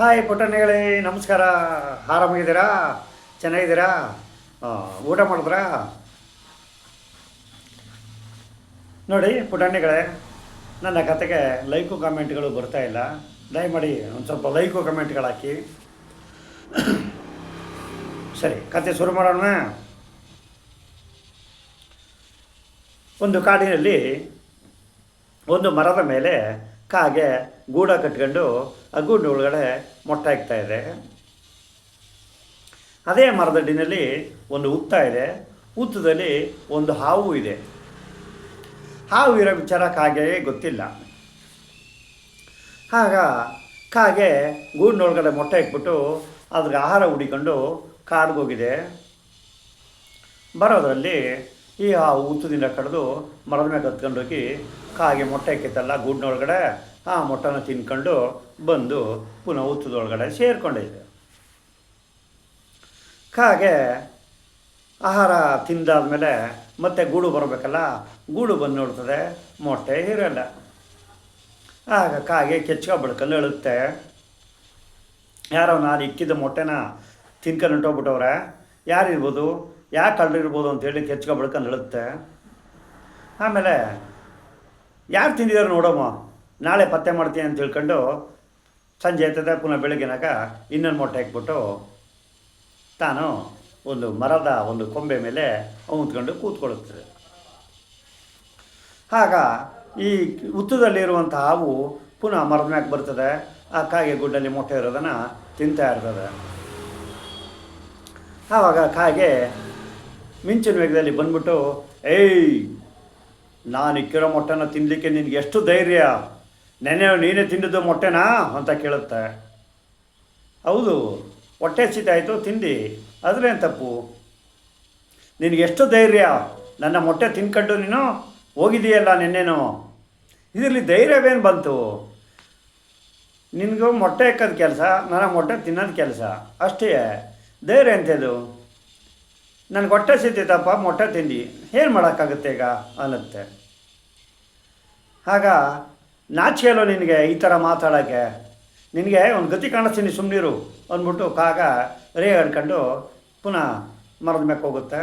Hi ಪುಟ್ಟಣ್ಣಗಳೇ, ನಮಸ್ಕಾರ. ಆರಾಮಾಗಿದ್ದೀರಾ? ಚೆನ್ನಾಗಿದ್ದೀರಾ? ಊಟ ಮಾಡಿದ್ರಾ? ನೋಡಿ ಪುಟಾಣಿಗಳೇ ನನ್ನ ಕತೆಗೆ ಲೈಕು ಕಮೆಂಟ್ಗಳು ಬರ್ತಾ ಇಲ್ಲ. ದಯಮಾಡಿ ಒಂದು ಸ್ವಲ್ಪ ಲೈಕು ಕಮೆಂಟ್ಗಳು ಹಾಕಿ. ಸರಿ, ಕತೆ ಶುರು ಮಾಡೋಣ. ಒಂದು ಕಾಡಿನಲ್ಲಿ ಒಂದು ಮರದ ಮೇಲೆ ಕಾಗೆ ಗೂಡ ಕಟ್ಕೊಂಡು ಆ ಗೂಡು ಒಳಗಡೆ ಮೊಟ್ಟೆ ಹಾಕ್ತಾ ಇದೆ ಅದೇ ಮರದಡ್ಡಿನಲ್ಲಿ ಒಂದು ಉತ್ತ ಇದೆ. ಉತ್ತದಲ್ಲಿ ಒಂದು ಹಾವು ಇದೆ. ಹಾವು ಇರೋ ವಿಚಾರ ಕಾಗೆ ಗೊತ್ತಿಲ್ಲ. ಆಗ ಕಾಗೆ ಗೂಡಿನೊಳಗಡೆ ಮೊಟ್ಟೆ ಇಟ್ಬಿಟ್ಟು ಅದ್ರಿಗೆ ಆಹಾರ ಹುಡಿಕೊಂಡು ಕಾಡ್ಗೋಗಿದೆ ಬರೋದ್ರಲ್ಲಿ ಈ ಹಾವು ಉತ್ತದಿಂದ ಕಡಿದು ಮರದ ಮೇಲೆ ಹತ್ಕೊಂಡೋಗಿ ಕಾಗೆ ಮೊಟ್ಟೆ ಹಾಕಿತ್ತಲ್ಲ ಗೂಡಿನೊಳಗಡೆ ಆ ಮೊಟ್ಟೆನ ತಿನ್ಕೊಂಡು ಬಂದು ಪುನಃ ಹುತ್ತದೊಳಗಡೆ ಸೇರಿಕೊಂಡಿದ್ದೆ. ಹಾಗೆ ಆಹಾರ ತಿಂದಾದಮೇಲೆ ಮತ್ತೆ ಗೂಡು ಬರಬೇಕಲ್ಲ, ಗೂಡು ಬಂದು ನೋಡ್ತದೆ, ಮೊಟ್ಟೆ ಇರಲ್ಲ ಆಗ ಕಾಗೆ ಕೆಚ್ಕೊ ಬಡ್ಕೊಂಡು ಹೇಳುತ್ತೆ ಯಾರೋ ನಾನು ಇಕ್ಕಿದ ಮೊಟ್ಟೆನ ತಿನ್ಕೊಂಡು ಹೊಂಟೋಗ್ಬಿಟ್ಟವ್ರೆ, ಯಾರಿರ್ಬೋದು ಯಾಕೆ ಕಳ್ಳಿರ್ಬೋದು ಅಂತೇಳಿ ಕೆಚ್ಕೊ ಬಡ್ಕೊಂಡು ಹೇಳುತ್ತೆ ಆಮೇಲೆ ಯಾರು ತಿಂದಿದ್ದಾರೆ ನೋಡಮ್ಮ? ನಾಳೆ ಪತ್ತೆ ಮಾಡ್ತೀನಿ ಅಂತ ತಿಳ್ಕೊಂಡು ಸಂಜೆ ಎತ್ತದೆ, ಪುನಃ ಬೆಳಗ್ಗೆನಾಗ ಇನ್ನೊಂದು ಮೊಟ್ಟೆ ಹಾಕ್ಬಿಟ್ಟು ತಾನು ಒಂದು ಮರದ ಒಂದು ಕೊಂಬೆ ಮೇಲೆ ಅವಂತ್ಕೊಂಡು ಕೂತ್ಕೊಳ್ಳುತ್ತದೆ ಆಗ ಈ ಹುತ್ತದಲ್ಲಿರುವಂಥ ಹಾವು ಪುನಃ ಮರದ ಮ್ಯಾಗ ಬರ್ತದೆ, ಆ ಕಾಗೆ ಗುಡ್ಡಲ್ಲಿ ಮೊಟ್ಟೆ ಇರೋದನ್ನು ತಿಂತಾ ಇರ್ತದೆ. ಆವಾಗ ಕಾಗೆ ಮಿಂಚಿನ ವೇಗದಲ್ಲಿ ಬಂದ್ಬಿಟ್ಟು, ಏಯ್, ನಾನು ಇಕ್ಕಿರೋ ಮೊಟ್ಟೆನ ತಿನ್ನಲಿಕ್ಕೆ ನಿನಗೆ ಎಷ್ಟು ಧೈರ್ಯ? ನೆನೆ ನೀನೇ ತಿಂದಿದ್ದು ಮೊಟ್ಟೆನಾ ಅಂತ ಕೇಳುತ್ತೆ. ಹೌದು ಹೊಟ್ಟೆ ಹಸಿತಾಯಿತು ತಿಂದು ಅದ್ರೇನು ತಪ್ಪು? ನಿನಗೆ ಎಷ್ಟು ಧೈರ್ಯ? ನನ್ನ ಮೊಟ್ಟೆ ತಿನ್ಕೊಂಡು ನೀನು ಹೋಗಿದೆಯಲ್ಲ ನಿನ್ನೇನು? ಇದರಲ್ಲಿ ಧೈರ್ಯವೇನು ಬಂತು? ನಿನಗೂ ಮೊಟ್ಟೆ ಹಾಕೋದು ಕೆಲಸ, ನನ್ನ ಮೊಟ್ಟೆ ತಿನ್ನೋದು ಕೆಲಸ. ಅಷ್ಟೇ, ಧೈರ್ಯ ಅಂತೇದು ನನಗೆ ಹೊಟ್ಟೆ ಸಿಗ್ತೈತಪ್ಪ ಮೊಟ್ಟೆ ತಿಂದು ಏನು ಮಾಡೋಕ್ಕಾಗುತ್ತೆ ಈಗ? ಅನ್ನತ್ತೆ. ಆಗ ನಾಚಿಕೆಯಲ್ಲೋ ನಿನಗೆ ಈ ಥರ ಮಾತಾಡೋಕ್ಕೆ. ನಿನಗೆ ಒಂದು ಗತಿ ಕಾಣಿಸ್ತೀನಿ ಸುಮ್ಮನಿರು ಅಂದ್ಬಿಟ್ಟು ಕಾಗ ರೇ ಅನ್ಕೊಂಡು ಪುನಃ ಮರದ ಮ್ಯಾಕೆ ಹೋಗುತ್ತೆ.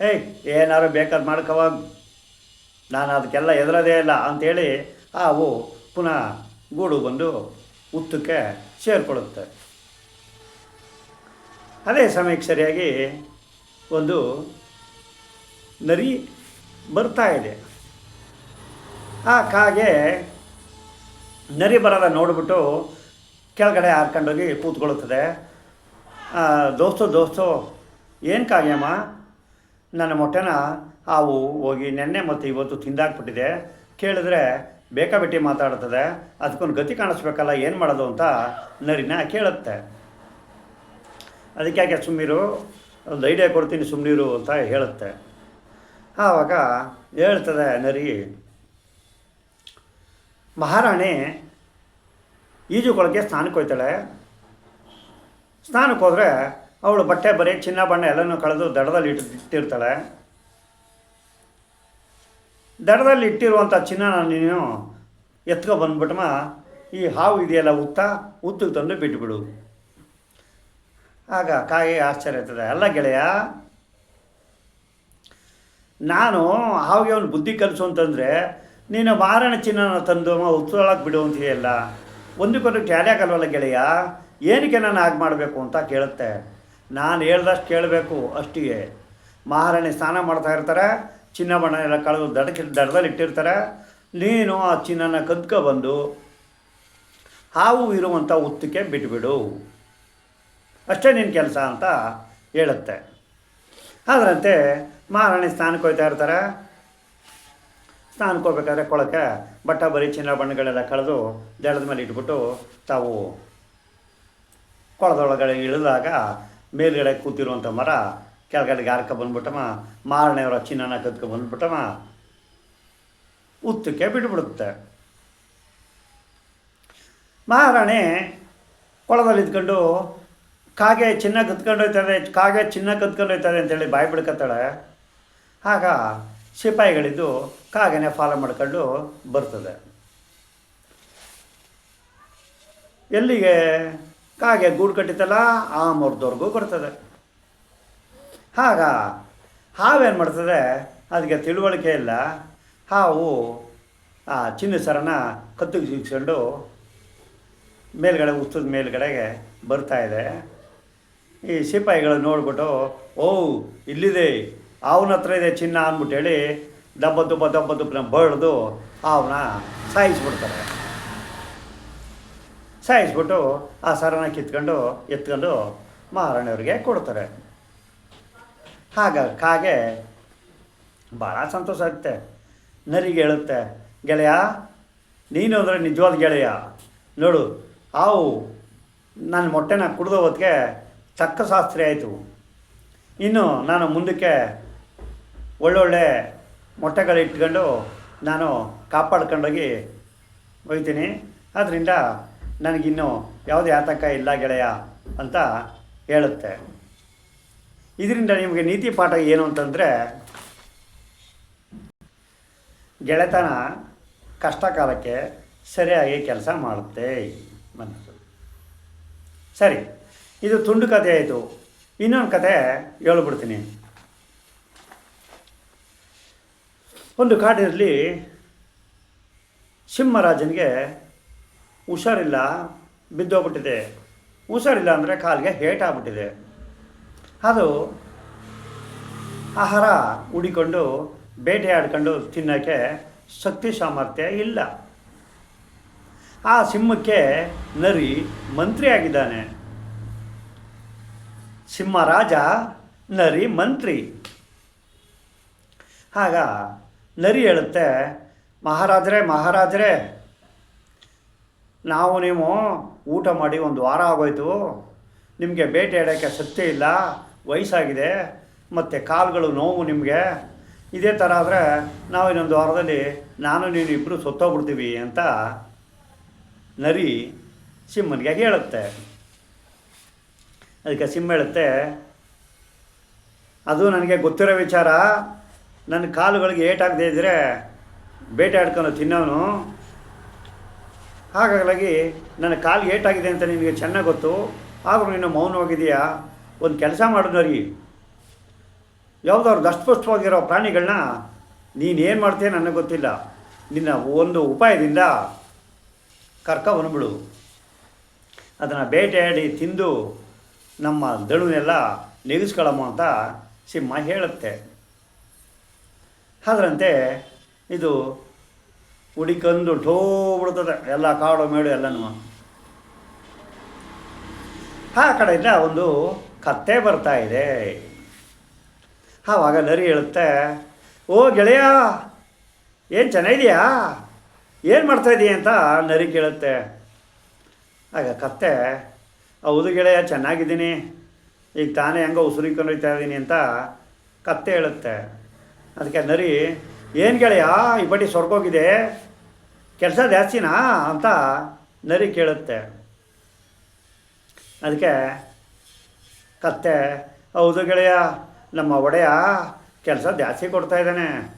ಏಯ್, ಏನಾರು ಬೇಕಾದ್ರೆ ಮಾಡ್ಕವ ನಾನು ಅದಕ್ಕೆಲ್ಲ ಎದುರದೇ ಇಲ್ಲ ಅಂಥೇಳಿ ಹಾವು ಪುನಃ ಗೂಡು ಬಂದು ಉತ್ತಕ್ಕೆ ಸೇರಿಕೊಳ್ಳುತ್ತೆ. ಅದೇ ಸಮಯಕ್ಕೆ ಸರಿಯಾಗಿ ಒಂದು ನರಿ ಬರ್ತಾ ಇದೆ. ಆ ಕಾಗೆ ನರಿ ಬರೋದ ನೋಡಿಬಿಟ್ಟು ಕೆಳಗಡೆ ಹಾರ್ಕೊಂಡೋಗಿ ಕೂತ್ಕೊಳ್ಳುತ್ತದೆ. ದೋಸ್ತು ದೋಸ್ತು, ಏನು ಕಾಗ್ಯಮ್ಮ ನನ್ನ ಮೊಟ್ಟೆನ ಹಾವು ಹೋಗಿ ನೆನ್ನೆ ಮತ್ತು ಇವತ್ತು ತಿಂದಾಕ್ಬಿಟ್ಟಿದೆ. ಕೇಳಿದ್ರೆ ಬೇಕಾಬಿಟ್ಟಿ ಮಾತಾಡ್ತದೆ. ಅದಕ್ಕೊಂದು ಗತಿ ಕಾಣಿಸ್ಬೇಕಲ್ಲ, ಏನು ಮಾಡೋದು ಅಂತ ನರಿನ ಕೇಳುತ್ತೆ. ಅದಕ್ಕೆ ಸುಮ್ಮೀರು ಒಂದು ಐಡಿಯಾ ಕೊಡ್ತೀನಿ ಸುಮ್ಮನಿರು ಅಂತ ಹೇಳುತ್ತೆ. ಆವಾಗ ಹೇಳ್ತದೆ ನರಿ ಮಹಾರಾಣಿ ಈಜುಕೊಳಕ್ಕೆ ಸ್ನಾನಕ್ಕೆ ಹೋಗ್ತಾಳೆ ಸ್ನಾನಕ್ಕೆ ಹೋದರೆ ಅವಳು ಬಟ್ಟೆ ಬರೀ, ಚಿನ್ನ ಬಣ್ಣ ಎಲ್ಲನೂ ಕಳೆದು ದಡದಲ್ಲಿ ಇಟ್ಟು ಇಟ್ಟಿರ್ತಾಳೆ. ದಡದಲ್ಲಿ ಇಟ್ಟಿರುವಂಥ ಚಿನ್ನನ ನೀನು ಎತ್ಕೊ ಬಂದ್ಬಿಟ್ಟಮ್ಮ ಈ ಹಾವು ಇದೆಯಲ್ಲ ಉತ್ತ ಉತ್ತಿಗೆ ತಂದು ಬಿಟ್ಟುಬಿಡು ಆಗ ಕಾಯಿ ಆಶ್ಚರ್ಯ ಇರ್ತದೆ ಅಲ್ಲ ಗೆಳೆಯ, ನಾನು ಹಾವಿಗೆ ಅವನು ಬುದ್ಧಿ ಕಲಿಸು ಅಂತಂದರೆ ನೀನು ಮಾರಣ ಚಿನ್ನನ ತಂದು ಉತ್ತೊಳಗೆ ಬಿಡು ಅಂತೀಯಲ್ಲ ಒಂದಕ್ಕೊಂದು ಟ್ಯಾಲಿ ಆಗಲ್ವಲ್ಲ ಗೆಳೆಯ? ಏನಕ್ಕೆ ನಾನು ಹಾಗೆ ಮಾಡಬೇಕು ಅಂತ ಕೇಳುತ್ತೆ. ನಾನು ಹೇಳ್ದಷ್ಟು ಕೇಳಬೇಕು ಅಷ್ಟಿಗೆ. ಮಹಾರಾಣಿ ಸ್ನಾನ ಮಾಡ್ತಾ ಇರ್ತಾರೆ, ಚಿನ್ನ ಬಣ್ಣ ಎಲ್ಲ ಕಳೆದು ದಡಕ್ಕೆ ದಡದಲ್ಲಿ ಇಟ್ಟಿರ್ತಾರೆ. ನೀನು ಆ ಚಿನ್ನನ ಕದ್ಕೊಬಂದು ಹಾವು ಇರುವಂಥ ಉತ್ತಕ್ಕೆ ಬಿಟ್ಬಿಡು. ಅಷ್ಟೇ ನಿನ್ನ ಕೆಲಸ ಅಂತ ಹೇಳುತ್ತೆ. ಅದರಂತೆ ಮಹಾರಾಣಿ ಸ್ನಾನಕ್ಕೆ ಹೋಗ್ತಾ ಇರ್ತಾರೆ. ಸ್ನಾನಕ್ಕೆ ಅನ್ಕೋಬೇಕಾದ್ರೆ ಕೊಳಕ್ಕೆ ಬಟ್ಟ, ಬರೀ, ಚಿನ್ನ, ಬಣ್ಣಗಳೆಲ್ಲ ಕಳೆದು ದಳದ ಮೇಲೆ ಇಟ್ಬಿಟ್ಟು ತಾವು ಕೊಳದೊಳಗಡೆ ಇಳಿದಾಗ ಮೇಲುಗಡೆ ಕೂತಿರುವಂಥ ಮರ ಕೆಳಗಡೆ ಗಾರ್ಕ ಬಂದ್ಬಿಟ್ಟಮ್ಮ, ಮಾರನೆಯವರ ಚಿನ್ನನ ಕದ್ಕೊ ಬಂದ್ಬಿಟ್ಟಮ್ಮ, ಉತ್ತಕ್ಕೆ ಬಿಟ್ಬಿಡುತ್ತೆ. ಮಹಾರಾಣಿ ಕೊಳದಲ್ಲಿ ಇದ್ಕೊಂಡು ಕಾಗೆ ಚಿನ್ನ ಕತ್ಕೊಂಡು ಹೋಯ್ತಾರೆ ಕಾಗೆ ಚಿನ್ನ ಕತ್ಕೊಂಡು ಹೋಯ್ತಾರೆ ಅಂತೇಳಿ ಬಾಯಿ ಬಿಡ್ಕತ್ತಾಳೆ. ಆಗ ಸಿಪಾಯಿಗಳಿದ್ದು ಕಾಗೆನೆ ಫಾಲೋ ಮಾಡ್ಕೊಂಡು ಬರ್ತದೆ. ಎಲ್ಲಿಗೆ? ಕಾಗೆ ಗೂಡು ಕಟ್ಟಿತಲ್ಲ ಆ ಮರದವರೆಗೂ ಬರ್ತದೆ ಆಗ ಹಾವೇನು ಮಾಡ್ತದೆ? ಅದಕ್ಕೆ ತಿಳುವಳಿಕೆ ಇಲ್ಲ. ಹಾವು, ಆ ಚಿನ್ನ ಸರನ ಕತ್ತಿಗೆ ಸಿಗಿಸ್ಕೊಂಡು ಮೇಲ್ಗಡೆ ಉತ್ತದ ಮೇಲ್ಗಡೆಗೆ ಬರ್ತಾ ಇದೆ. ಈ ಸಿಪಾಯಿಗಳು ನೋಡ್ಬಿಟ್ಟು ಓ ಇಲ್ಲಿದೆ. ಅವನ ಹತ್ರ ಇದೆ ಚಿನ್ನ ಅಂದ್ಬಿಟ್ಟು ಹೇಳಿ ದಬ್ಬ ದುಬ್ಬ ದಬ್ಬ ದುಬ್ಬನ ಬಳ್ದು ಅವನ ಸಾಯಿಸ್ಬಿಡ್ತಾರೆ. ಸಾಯಿಸ್ಬಿಟ್ಟು ಆ ಸರನ ಕಿತ್ಕೊಂಡು, ಎತ್ಕೊಂಡು ಮಹಾರಾಣಿಯವ್ರಿಗೆ ಕೊಡ್ತಾರೆ. ಹಾಗ, ಕಾಗೆ ಭಾಳ ಸಂತೋಷ ಆಗುತ್ತೆ ನರಿಗೆ ಹೇಳುತ್ತೆ, ಗೆಳೆಯ, ನೀನು ಅಂದರೆ ನಿಜವಾದ ಗೆಳೆಯ. ನೋಡು ಆವು ನನ್ನ ಮೊಟ್ಟೆನ ಕುಡಿದೋ ಹೊತ್ತಿಗೆ ತಕ್ಕ ಶಾಸ್ತ್ರಿ ಆಯಿತು. ಇನ್ನು ನಾನು ಮುಂದಕ್ಕೆ ಒಳ್ಳೊಳ್ಳೆ ಮೊಟ್ಟೆಗಳು ಇಟ್ಕೊಂಡು ನಾನು ಕಾಪಾಡ್ಕೊಂಡೋಗಿ ಒಯ್ತೀನಿ. ಆದ್ದರಿಂದ ನನಗಿನ್ನೂ ಯಾವುದೇ ಆತಂಕ ಇಲ್ಲ ಗೆಳೆಯ ಅಂತ ಹೇಳುತ್ತೆ. ಇದರಿಂದ ನಿಮಗೆ ನೀತಿ ಪಾಠ ಏನು ಅಂತಂದರೆ, ಗೆಳೆತನ ಕಷ್ಟ ಕಾಲಕ್ಕೆ ಸರಿಯಾಗಿ ಕೆಲಸ ಮಾಡುತ್ತೆ ಮನಸ್ಸು. ಸರಿ, ಇದು ತುಂಡು ಕಥೆ ಆಯಿತು ಇನ್ನೊಂದು ಕತೆ ಹೇಳ್ಬಿಡ್ತೀನಿ. ಒಂದು ಕಾಡಿನಲ್ಲಿ ಸಿಂಹರಾಜನಿಗೆ ಹುಷಾರಿಲ್ಲ, ಬಿದ್ದೋಗ್ಬಿಟ್ಟಿದೆ. ಹುಷಾರಿಲ್ಲ ಅಂದರೆ ಕಾಲಿಗೆ ಹೇಟಾಗ್ಬಿಟ್ಟಿದೆ ಅದು ಆಹಾರ ಹುಡಿಕೊಂಡು ಬೇಟೆ ಆಡ್ಕೊಂಡು ತಿನ್ನೋಕ್ಕೆ ಶಕ್ತಿ ಸಾಮರ್ಥ್ಯ ಇಲ್ಲ. ಆ ಸಿಂಹಕ್ಕೆ ನರಿ ಮಂತ್ರಿ ಆಗಿದ್ದಾನೆ ಸಿಂಹರಾಜ ನರಿ ಮಂತ್ರಿ. ಆಗ ನರಿ ಹೇಳುತ್ತೆ, ಮಹಾರಾಜರೇ ಮಹಾರಾಜರೇ, ನಾವು ನೀವು ಊಟ ಮಾಡಿ ಒಂದು ವಾರ ಆಗೋಯ್ತು. ನಿಮಗೆ ಬೇಟೆ ಆಡೋಕ್ಕೆ ಸತ್ಯ ಇಲ್ಲ, ವಯಸ್ಸಾಗಿದೆ, ಮತ್ತು ಕಾಲುಗಳು ನೋವು ನಿಮಗೆ. ಇದೇ ಥರ ಆದರೆ ನಾವು ಇನ್ನೊಂದು ವಾರದಲ್ಲಿ ನಾನು, ನೀನು ಇಬ್ಬರು ಸತ್ತೋಗ್ಬಿಡ್ತೀವಿ ಅಂತ ನರಿ ಸಿಂಹನಿಗೆ ಹೇಳುತ್ತೆ. ಅದಕ್ಕೆ ಸಿಂಹ ಹೇಳುತ್ತೆ, ಅದು ನನಗೆ ಗೊತ್ತಿರೋ ವಿಚಾರ. ನನ್ನ ಕಾಲುಗಳಿಗೆ ಏಟಾಗದೇ ಇದ್ದರೆ ಬೇಟೆ ಆಡ್ಕೊಂಡು ತಿನ್ನೋನು. ಹಾಗಾಗಿ ನನ್ನ ಕಾಲು ಏಟಾಗಿದೆ ಅಂತ ನಿನಗೆ ಚೆನ್ನಾಗಿ ಗೊತ್ತು. ಆದರೂ ನೀನು ಮೌನವಾಗಿದೆಯಾ ಒಂದು ಕೆಲಸ ಮಾಡು ನರಿ ಯಾವುದಾದ್ರು ದಷ್ಟಪುಷ್ಟವಾಗಿರೋ ಪ್ರಾಣಿಗಳನ್ನ ನೀನೇನು ಮಾಡ್ತೀಯ ನನಗೆ ಗೊತ್ತಿಲ್ಲ. ನಿನ್ನ ಒಂದು ಉಪಾಯದಿಂದ ಕರ್ಕ ಬಂದ್ಬಿಡು ಅದನ್ನು ಬೇಟೆಯಾಡಿ ತಿಂದು ನಮ್ಮ ದಳುನೆಲ್ಲ ನೆಗೆಸ್ಕೊಳ್ಳಮ್ಮ ಅಂತ ಸಿಂಹ ಹೇಳುತ್ತೆ. ಅದರಂತೆ ಇದು ಹುಡಿಕಂದು ಢೋ ಬಿಡ್ತದೆ. ಎಲ್ಲ ಕಾಡು ಮೇಡು ಎಲ್ಲನೂ. ಆ ಕಡೆಯಿಂದ ಒಂದು ಕತ್ತೆ ಬರ್ತಾ ಇದೆ. ಆವಾಗ ನರಿ ಹೇಳುತ್ತೆ, ಓ ಗೆಳೆಯ, ಏನು ಚೆನ್ನಾಗಿದೆಯಾ ಏನು ಮಾಡ್ತಾಯಿದೀಯ ಅಂತ ನರಿ ಕೇಳುತ್ತೆ. ಆಗ ಕತ್ತೆ, ಹೌದು ಗೆಳೆಯ, ಚೆನ್ನಾಗಿದ್ದೀನಿ. ಈಗ ತಾನೇ ಹೆಂಗೋ ಉಸುರಿಕೊಂಡು ಇದ್ದೀನಿ ಅಂತ ಕತ್ತೆ ಹೇಳುತ್ತೆ. ಅದಕ್ಕೆ ನರಿ, ಏನು ಗೆಳೆಯ, ಈ ಬಡ್ಡಿ ಸೊರ್ಗೋಗಿದೆ, ಕೆಲಸ ಜಾಸ್ತಿನಾ? ಅಂತ ನರಿ ಕೇಳುತ್ತೆ. ಅದಕ್ಕೆ ಕತ್ತೆ, ಹೌದು ಗೆಳೆಯ, ನಮ್ಮ ಒಡೆಯ ಕೆಲಸ ಜಾಸ್ತಿ ಕೊಡ್ತಾ ಇದ್ದಾನೆ.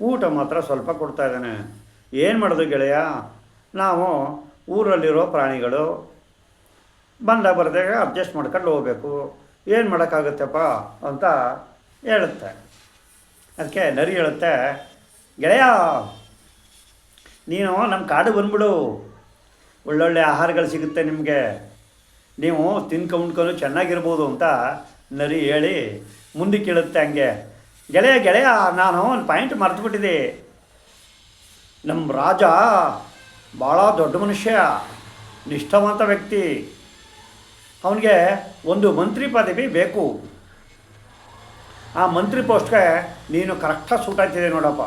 ಊಟ ಮಾತ್ರ ಸ್ವಲ್ಪ ಕೊಡ್ತಾ ಇದ್ದಾನೆ. ಏನು ಮಾಡೋದು ಗೆಳೆಯ? ನಾವು ಊರಲ್ಲಿರೋ ಪ್ರಾಣಿಗಳು ಬಂದ ಬರ್ದಾಗ ಅಡ್ಜಸ್ಟ್ ಮಾಡ್ಕೊಂಡು ಹೋಗ್ಬೇಕು. ಏನು ಮಾಡೋಕ್ಕಾಗುತ್ತಪ್ಪ? ಅಂತ ಹೇಳುತ್ತೆ. ಅದಕ್ಕೆ ನರಿ ಹೇಳುತ್ತೆ, ಗೆಳೆಯ, ನೀನು ನಮ್ಮ ಕಾಡು ಬಂದ್ಬಿಡು. ಒಳ್ಳೊಳ್ಳೆ ಆಹಾರಗಳು ಸಿಗುತ್ತೆ ನಿಮಗೆ. ನೀವು ತಿನ್ಕೊಂಡು ಚೆನ್ನಾಗಿರ್ಬೋದು ಅಂತ ನರಿ ಹೇಳಿ ಮುಂದೆ ಕೇಳುತ್ತೆ ಹಂಗೆ. ಗೆಳೆಯ ಗೆಳೆಯ, ನಾನು ಒಂದು ಪಾಯಿಂಟ್ ಮರೆತುಬಿಟ್ಟಿದ್ದೆ ನಮ್ಮ ರಾಜ ಭಾಳ ದೊಡ್ಡ ಮನುಷ್ಯ, ನಿಷ್ಠಾವಂತ ವ್ಯಕ್ತಿ. ಅವನಿಗೆ ಒಂದು ಮಂತ್ರಿ ಪದವಿ ಬೇಕು. ಆ ಮಂತ್ರಿ ಪೋಸ್ಟ್ಗೆ, ನೀನು ಕರೆಕ್ಟಾಗಿ ಸೂಟ್ ಆಗ್ತಿದೆ ನೋಡಪ್ಪ.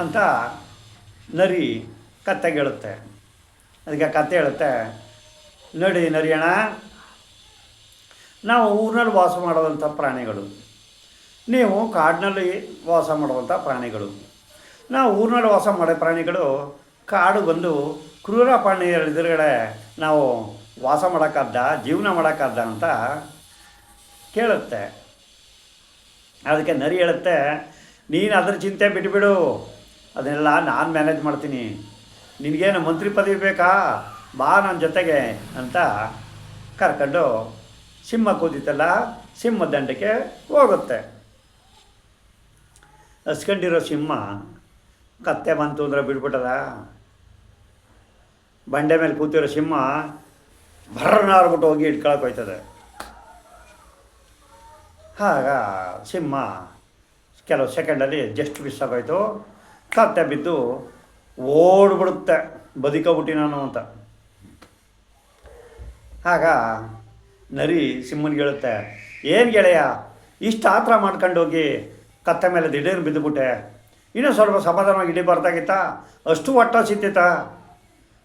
ಅಂತ ನರಿ ಕತ್ತೆಗೆ ಹೇಳುತ್ತೆ ಅದಕ್ಕೆ ಕತ್ತೆ ಹೇಳುತ್ತೆ, ನೋಡಿ ನರಿಯಣ ನಾವು ಊರಿನಲ್ಲಿ ವಾಸ ಮಾಡುವಂಥ ಪ್ರಾಣಿಗಳು. ನೀವು ಕಾಡಿನಲ್ಲಿ ವಾಸ ಮಾಡುವಂಥ ಪ್ರಾಣಿಗಳು. ನಾವು ಊರಿನಲ್ಲಿ ವಾಸ ಮಾಡೋ ಪ್ರಾಣಿಗಳು, ಕಾಡು ಬಂದು ಕ್ರೂರ ಪ್ರಾಣಿಗಳ ಎದುರುಗಡೆ ನಾವು ವಾಸ ಮಾಡೋಕ್ಕಾದ್ದ ಜೀವನ ಮಾಡೋಕ್ಕಾದ್ದ ಅಂತ ಕೇಳುತ್ತೆ. ಅದಕ್ಕೆ ನರಿ ಹೇಳುತ್ತೆ, ನೀನು ಅದ್ರ ಚಿಂತೆ ಬಿಟ್ಬಿಡು. ಅದನ್ನೆಲ್ಲ ನಾನು ಮ್ಯಾನೇಜ್ ಮಾಡ್ತೀನಿ. ನಿನಗೇನು ಮಂತ್ರಿ ಪದವಿ ಬೇಕಾ? ಬಾ ನನ್ನ ಜೊತೆಗೆ, ಅಂತ ಕರ್ಕೊಂಡು ಸಿಂಹ ಕೂತಿತ್ತಲ್ಲ, ಸಿಂಹ ದಂಡಕ್ಕೆ ಹೋಗುತ್ತೆ. ಹಸ್ಕೊಂಡಿರೋ ಸಿಂಹ ಕತ್ತೆ ಬಂತು ಅಂದ್ರೆ ಬಿಡ್ಬಿಟ್ಟದ. ಬಂಡೆ ಮೇಲೆ ಕೂತಿರೋ ಸಿಂಹ ಭರ್ನಾರ್ಬಿಟ್ಟು ಹೋಗಿ ಇಟ್ಕೊಳಕ್ಕೆ ಹೋಯ್ತದೆ. ಆಗ ಸಿಂಹ ಕೆಲವು ಸೆಕೆಂಡಲ್ಲಿ ಜಸ್ಟ್ ಮಿಸ್ ಆಗೋಯ್ತು ಕತ್ತೆ ಬಿದ್ದು ಓಡ್ಬಿಡುತ್ತೆ, ಬದುಕೋಬಿಟ್ಟಿ ನಾನು ಅಂತ. ಆಗ ನರಿ ಸಿಂಹನಿಗೆ ಹೇಳುತ್ತೆ ಏನು ಗೆಳೆಯ, ಇಷ್ಟು ಆತ್ರ ಮಾಡ್ಕೊಂಡೋಗಿ ಕತ್ತೆ ಮೇಲೆ ದಿಢೀರ್ ಬಿದ್ದುಬಿಟ್ಟೆ. ಇನ್ನೂ ಸ್ವಲ್ಪ ಸಮಾಧಾನವಾಗಿ ಇಡೀ ಬರ್ತಾಗಿತ್ತ ಅಷ್ಟು ಹೊಟ್ಟೆ ಸಿತ್ತಿತ್ತ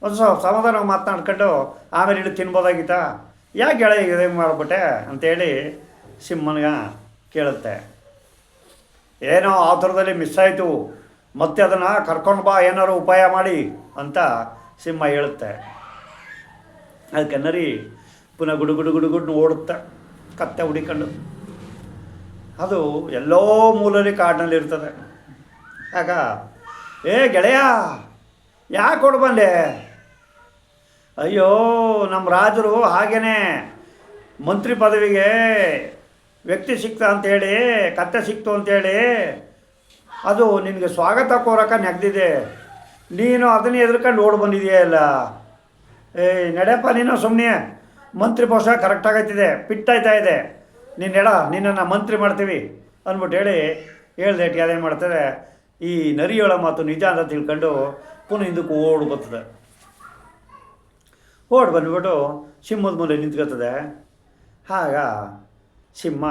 ಒಂದು ಸ್ವಲ್ಪ ಸಮಾಧಾನವಾಗಿ ಮಾತನಾಡ್ಕೊಂಡು ಆಮೇಲೆ ಇಡೀ ತಿನ್ಬೋದಾಗಿತ್ತ? ಯಾಕೆ ಗೆಳೆಯ, ಇದೇ ಮಾಡಿಬಿಟ್ಟೆ? ಅಂತೇಳಿ ಸಿಂಹನಿಗ ಕೇಳುತ್ತೆ. ಏನೋ ಆ ಮಿಸ್ ಆಯಿತು, ಮತ್ತೆ ಅದನ್ನು ಕರ್ಕೊಂಡು ಬಾ, ಏನಾದ್ರು ಉಪಾಯ ಮಾಡಿ ಅಂತ ಸಿಂಹ ಹೇಳುತ್ತೆ. ಅದಕ್ಕೆ ನರಿ ಪುನಃ ಗುಡು ಗುಡು ಗುಡು ಗುಡು ಓಡುತ್ತೆ, ಕತ್ತೆ ಹುಡಿಕೊಂಡು. ಅದು ಎಲ್ಲೋ ಮೂಲಲ್ಲಿ ಕಾಡಿನಲ್ಲಿ ಇರ್ತದೆ. ಆಗ, ಏ ಗೆಳೆಯ, ಯಾಕೆ ಕೊಡು ಬಂದೆ? ಅಯ್ಯೋ ನಮ್ಮ ರಾಜರು ಹಾಗೇನೆ ಮಂತ್ರಿ ಪದವಿಗೆ ವ್ಯಕ್ತಿ ಸಿಕ್ತ ಅಂತೇಳಿ ಕತ್ತೆ ಸಿಕ್ತು ಅಂತೇಳಿ ಅದು ನಿನಗೆ ಸ್ವಾಗತ ಕೋರಕ ನೆಗ್ದಿದೆ. ನೀನು ಅದನ್ನ ಎದುರ್ಕೊಂಡು ಓಡ್ ಬಂದಿದೆಯಲ್ಲ ಏಯ್, ನಡೆಯಪ್ಪ ನೀನು ಸುಮ್ಮನೆ ಮಂತ್ರಿ ಪೋಷ ಫಿಟ್ ಆಯ್ತಾ ಇದೆ. ನೀನು ಎಡ, ನಿನ್ನನ್ನು ಮಂತ್ರಿ ಮಾಡ್ತೀವಿ ಅಂದ್ಬಿಟ್ಟು ಹೇಳಿ, ಹೇಳ್ದೆ ಅದೇನು ಮಾಡ್ತಾರೆ, ಈ ನರಿಯೊಳ ಮಾತು ನಿಜ ಅಂತ ತಿಳ್ಕೊಂಡು ಪುನಃ ಹಿಂದಕ್ಕೆ ಓಡ್ ಬರ್ತದೆ. ಓಡ್ ಬಂದ್ಬಿಟ್ಟು ಸಿಂಹದ ಮುಂದೆ ನಿಂತ್ಕೊತದೆ. ಆಗ ಸಿಂಹ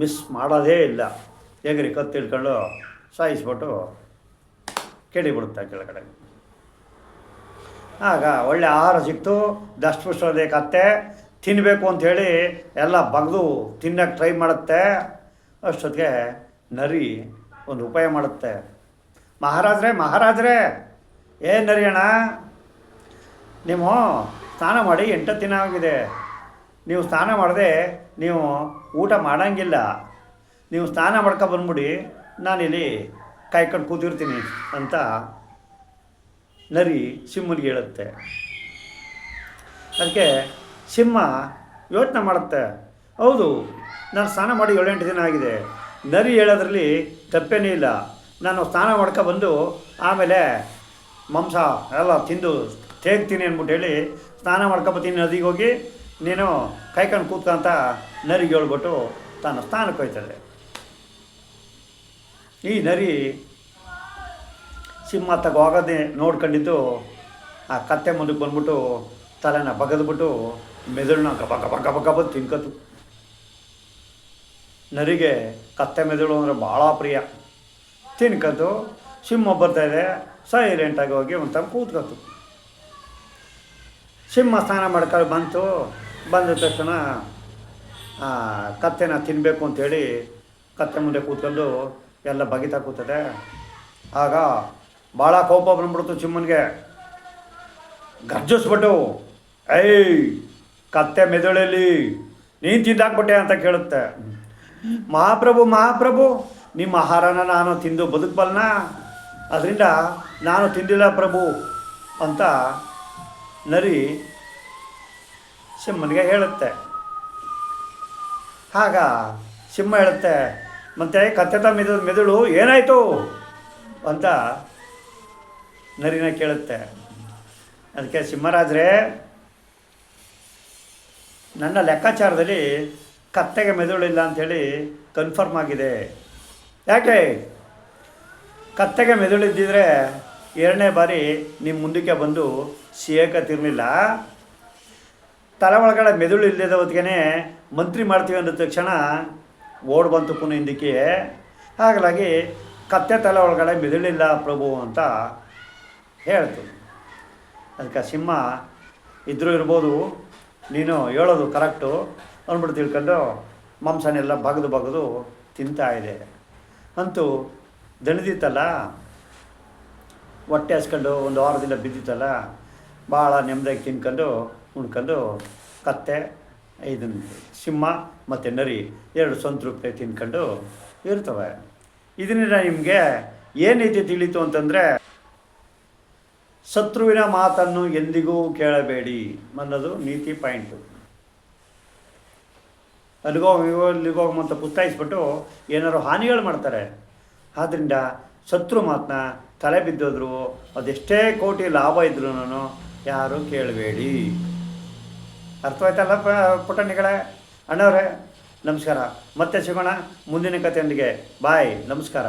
ಮಿಸ್ ಮಾಡೋದೇ ಇಲ್ಲ. ಎಗರಿ ಕತ್ತು ಹಿಡ್ಕೊಂಡು ಸಾಯಿಸ್ಬಿಟ್ಟು ಕೆಡಿಬಿಡುತ್ತೆ ಕೆಳಗಡೆ. ಆಗ ಒಳ್ಳೆ ಆಹಾರ ಸಿಕ್ತು ದಷ್ಟಪುಷ್ಟದೆ ಕತ್ತೆ ತಿನ್ನಬೇಕು ಅಂಥೇಳಿ ಎಲ್ಲ ಬಗ್ದು ತಿನ್ನಕ್ಕೆ ಟ್ರೈ ಮಾಡುತ್ತೆ. ಅಷ್ಟೊತ್ತಿಗೆ ನರಿ ಒಂದು ಉಪಾಯ ಮಾಡುತ್ತೆ. ಮಹಾರಾಜ್ರೆ ಮಹಾರಾಜ್ರೆ, ಏನು ನರಿ ಅಣ್ಣ? ನೀವು ಸ್ನಾನ ಮಾಡಿ ಎಂಟತ್ತು ದಿನ ಆಗಿದೆ. ನೀವು ಸ್ನಾನ ಮಾಡದೆ ನೀವು ಊಟ ಮಾಡೋಂಗಿಲ್ಲ, ನೀವು ಸ್ನಾನ ಮಾಡ್ಕೊ ಬಂದ್ಬಿಡಿ, ನಾನಿಲ್ಲಿ ಕಾಯ್ಕೊಂಡು ಕೂತಿರ್ತೀನಿ ಅಂತ ನರಿ ಸಿಂಹನಿಗೆ ಹೇಳುತ್ತೆ. ಅದಕ್ಕೆ ಸಿಂಹ ಯೋಚನೆ ಮಾಡುತ್ತೆ, ಹೌದು, ನಾನು ಸ್ನಾನ ಮಾಡಿ ಏಳೆಂಟು ದಿನ ಆಗಿದೆ. ನರಿ ಹೇಳೋದ್ರಲ್ಲಿ ತಪ್ಪೇನೇ ಇಲ್ಲ. ನಾನು ಸ್ನಾನ ಮಾಡ್ಕೊ ಬಂದು ಆಮೇಲೆ ಮಾಂಸ ಎಲ್ಲ ತಿಂದು ತೇಗ್ತೀನಿ ಅಂದ್ಬಿಟ್ಟು ಹೇಳಿ ಸ್ನಾನ ಮಾಡ್ಕೊಬತ್ತೀನಿ ನದಿಗೆ ಹೋಗಿ ನೀನು ಕೈಕಂಡು ಕೂತ್ಕೊಂತ ನರಿಗೆ ಹೇಳ್ಬಿಟ್ಟು ತನ್ನ ಸ್ಥಾನಕ್ಕೆ ಹೋಯ್ತದೆ ಈ ನರಿ ಸಿಂಹ ಹೋಗೋದೇ ನೋಡ್ಕೊಂಡಿದ್ದು ಆ ಕತ್ತೆ ಮುಂದಕ್ಕೆ ಬಂದ್ಬಿಟ್ಟು ತಲೆನ ಬಗದ್ಬಿಟ್ಟು ಮೆದುಳನ್ನ ಗಬ ಗಬ ಗಬ ಗಬ ತಿನ್ಕತ್ತು ನರಿಗೆ ಕತ್ತೆ ಮೆದುಳು ಅಂದರೆ ಭಾಳ ಪ್ರಿಯ. ತಿನ್ಕತ್ತು ಸಿಂಹ ಬರ್ತಾಯಿದೆ ಸೈಲೆಂಟಾಗಿ ಹೋಗಿ ಒಂದು ತಮ್ಮ ಕೂತ್ಕತ್ತು ಸಿಂಹ ಸ್ನಾನ ಮಾಡ್ಕೊಂಡು ಬಂತು ಬಂದ ತಕ್ಷಣ ಕತ್ತೆನ ತಿನ್ನಬೇಕು ಅಂಥೇಳಿ ಕತ್ತೆ ಮುಂದೆ ಕೂತ್ಕೊಂಡು ಎಲ್ಲ ಬಗಿತಾ ಕೂತದೆ. ಆಗ ಭಾಳ ಕೋಪ ಬಂದ್ಬಿಡ್ತು ಚಿಮ್ಮನಿಗೆ. ಗರ್ಜಿಸ್ಬಿಟ್ಟು, ಏಯ್, ಕತ್ತೆ ಮೆದುಳಲ್ಲಿ ನೀನು ತಿಂದಾಕ್ಬಿಟ್ಟೆ ಅಂತ ಕೇಳುತ್ತೆ. ಮಹಾಪ್ರಭು ಮಹಾಪ್ರಭು, ನಿಮ್ಮ ಆಹಾರನ ನಾನು ತಿಂದು ಬದುಕಬಲ್ಲ ಅದರಿಂದ ನಾನು ತಿಂದಿಲ್ಲ ಪ್ರಭು ಅಂತ ನರಿ ಸಿಂಹನಿಗೆ ಹೇಳುತ್ತೆ. ಆಗ ಸಿಂಹ ಹೇಳುತ್ತೆ, ಮತ್ತೆ ಕತ್ತೆತ ಮೆದು, ಮೆದುಳು ಏನಾಯಿತು ಅಂತ ನರಿನ ಕೇಳುತ್ತೆ. ಅದಕ್ಕೆ ಸಿಂಹರಾಜರೇ ನನ್ನ ಲೆಕ್ಕಾಚಾರದಲ್ಲಿ ಕತ್ತೆಗೆ ಮೆದುಳಿಲ್ಲ ಅಂಥೇಳಿ ಕನ್ಫರ್ಮ್ ಆಗಿದೆ. ಯಾಕೆ? ಕತ್ತೆಗೆ ಮೆದುಳಿದ್ದಿದ್ರೆ ಎರಡನೇ ಬಾರಿ ನಿಮ್ಮ ಮುಂದಕ್ಕೆ ಬಂದು ಸಿಯಕತ್ತಿರಲಿಲ್ಲ ತಲೆ ಒಳಗಡೆ ಮೆದುಳು ಇಲ್ಲದ ಹೊತ್ತಿಗೆ ಮಂತ್ರಿ ಮಾಡ್ತೀವಿ ಅಂದ ತಕ್ಷಣ ಓಡ್ ಬಂತು ಪುನಃ ಹಿಂದಕ್ಕೆ. ಹಾಗಾಗಿ ಕತ್ತೆ ತಲೆ ಒಳಗಡೆ ಮೆದುಳಿಲ್ಲ ಪ್ರಭು ಅಂತ ಹೇಳ್ತು. ಅದಕ್ಕೆ ಸಿಂಹ ಇದ್ರೂ ಇರ್ಬೋದು, ನೀನು ಹೇಳೋದು ಕರೆಕ್ಟು ಅಂದ್ಬಿಟ್ಟು ತಿಳ್ಕೊಂಡು ಮಾಂಸನೆಲ್ಲ ಬಗದು ಬಗದು ತಿಂತಾ ಇದೆ. ಅಂತೂ ದಣಿದಿತ್ತಲ್ಲ? ಹೊಟ್ಟೆ ಹಸ್ಕೊಂಡು ಒಂದು ವಾರದಿಂದ ಬಿದ್ದಿತ್ತಲ್ಲ? ಭಾಳ ನೆಮ್ಮದಿಯಾಗಿ ತಿನ್ಕೊಂಡು ಉಣ್ಕೊಂಡು ಕತ್ತೆ ಇದನ್ನು ಸಿಂಹ ಮತ್ತು ನರಿ ಎರಡು ಸಂತೃಪ್ತಿ ತಿನ್ಕೊಂಡು ಇರ್ತವೆ. ಇದರಿಂದ ನಿಮಗೆ ಏನೈತೆ ತಿಳಿತು ಅಂತಂದರೆ, ಶತ್ರುವಿನ ಮಾತನ್ನು ಎಂದಿಗೂ ಕೇಳಬೇಡಿ ಅನ್ನೋದು ನೀತಿ ಪಾಯಿಂಟು. ಅಲ್ಲಿಗೋ, ಇಲ್ಲಿಗೋ ಅಂತ ಪುತ್ತಾಯಿಸ್ಬಿಟ್ಟು ಏನಾದ್ರು ಹಾನಿಗಳು ಮಾಡ್ತಾರೆ. ಆದ್ದರಿಂದ ಶತ್ರು ಮಾತನ್ನ ತಲೆ ಬಿದ್ದೋದ್ರು ಅದೆಷ್ಟೇ ಕೋಟಿ ಲಾಭ ಇದ್ರೂ ಯಾರೂ ಕೇಳಬೇಡಿ. ಅರ್ಥವಾಯ್ತಲ್ಲ ಆಯ್ತಲ್ಲ ಪುಟಣಿಗಳೇ? ಅಣ್ಣವ್ರೆ ನಮಸ್ಕಾರ. ಮತ್ತೆ ಸಿಗೋಣ ಮುಂದಿನ ಕಥೆಯೊಂದಿಗೆ. ಬಾಯ್ ನಮಸ್ಕಾರ.